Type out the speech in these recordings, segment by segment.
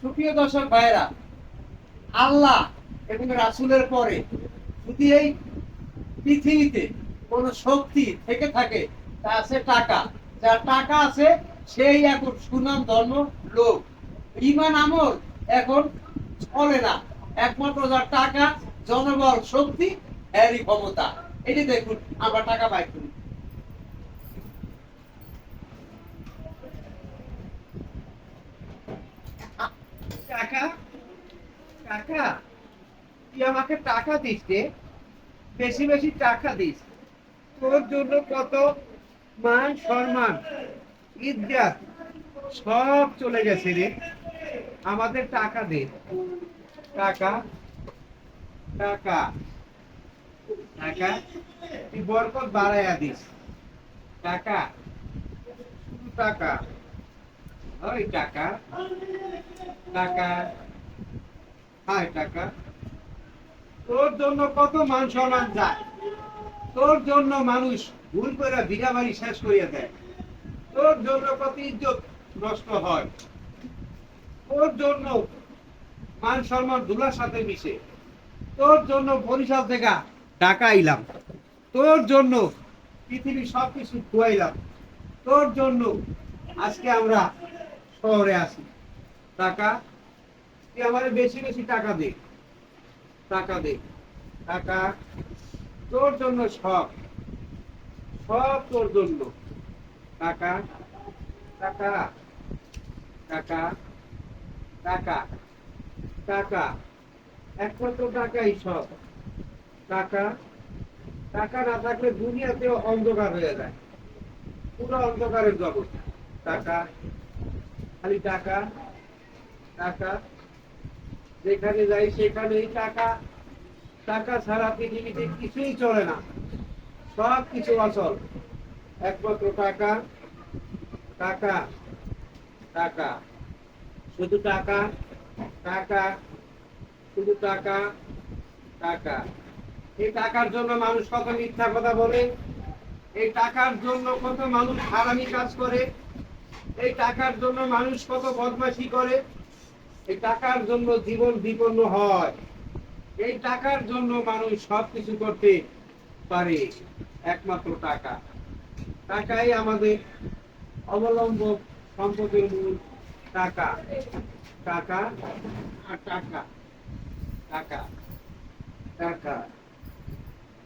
সুপ্রিয় দর্শক ভাইরা আল্লাহ এবং রাসূলের পরে যদি এই পৃথিবীতে কোন শক্তি থেকে থাকে, তা আছে টাকা। যার টাকা আছে, সেই এখন সুনাম ধর্ম লোক। ইমান আমল এখন চলে না। একমাত্র যার টাকা, জনবল শক্তি, এরই ক্ষমতা। এটি দেখুন, আমরা টাকা পাই করি। কাকা কাকা তুই আমাকে টাকা দিস রে। বেশি বেশি টাকা দিস। তোর জন্য কত? মান, সম্মান, ইজ্জত, সব চলে গেছে রে। আমাদের টাকা দে। টাকা? টাকা। টাকা? তুই বরকত বাড়াইয়া দিস। টাকা? টাকা। টাকা। টাকা। টাকা। তোর জন্য কত মান সম্মান যায়। তোর জন্য মানুষ ভুল করে বিঘা বাড়ি শেষ করিয়া দেয়। তোর জন্য কত ইজ্জত নষ্ট হয়। তোর জন্য মান সম্মান সাথে মিশে। তোর জন্য বরিশাল থেকে ঢাকা আইলাম। তোর জন্য পৃথিবী সবকিছু খুয়াইলাম তোর জন্য আজকে আমরা শহরে আসি। টাকা? তুই আমারে বেশি বেশি টাকা দে। টাকা দে। টাকা তোর জন্য সব। সব তোর জন্য। টাকা? টাকা। টাকা? টাকা। টাকা। একমাত্র টাকাই সব। টাকা? টাকা না থাকলে দুনিয়াতে অন্ধকার হয়ে যায়। পুরো অন্ধকারের জগৎ। টাকা? খালি টাকা টাকা। যেখানে যাই সেখানেই টাকা। টাকা ছাড়া পৃথিবীতে কিছুই চলে না। সব কিছু অচল। একমাত্র টাকা টাকা টাকা। শুধু টাকা টাকা, শুধু টাকা টাকা। এই টাকার জন্য মানুষ কত মিথ্যা কথা বলে? এই টাকার জন্য কত মানুষ হারামি কাজ করে? এই টাকার জন্য মানুষ কত বদমাশি করে? এই টাকার জন্য জীবন বিপন্ন হয়। এই টাকার জন্য মানুষ সবকিছু করতে পারে, একমাত্র টাকা। টাকাই আমাদের অবলম্ব সম্পদের মূল টাকা। টাকা আর টাকা। টাকা টাকা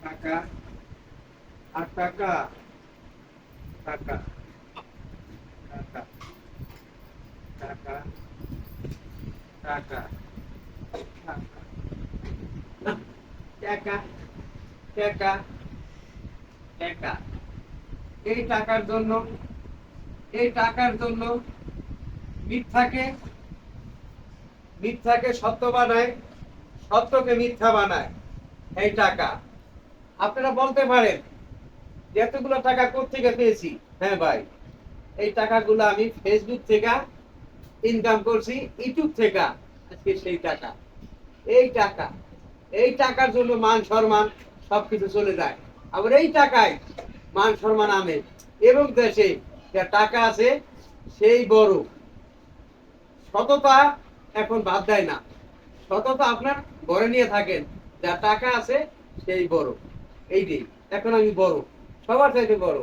টাকা আর টাকা টাকা। টাকা টাকা টাকা। এই টাকার জন্য, এই টাকার জন্য মিথ্যাকে মিথ্যাকে সত্য বানায়, সত্যকে মিথ্যা বানায় এই টাকা। আপনারা বলতে পারেন এতগুলো টাকা কোথেকে পেয়েছি? হ্যাঁ ভাই, এই টাকাগুলো আমি ফেসবুক থেকে ইনকাম করছি ইউটিউব থেকে আজকে সেই টাকা। এই টাকা, এই টাকার জন্য মান সম্মান সবকিছু চলে যায়। আবার এই টাকায় মান সম্মান আনে। এবং দেশে যা টাকা আছে, সেই বড়। সততা এখন বাদ দেয় না। সততা আপনার ঘরে নিয়ে থাকেন। যা টাকা আছে, সেই বড়। এই এইটাই এখন আমি বড়। সবার চাইতে বড়।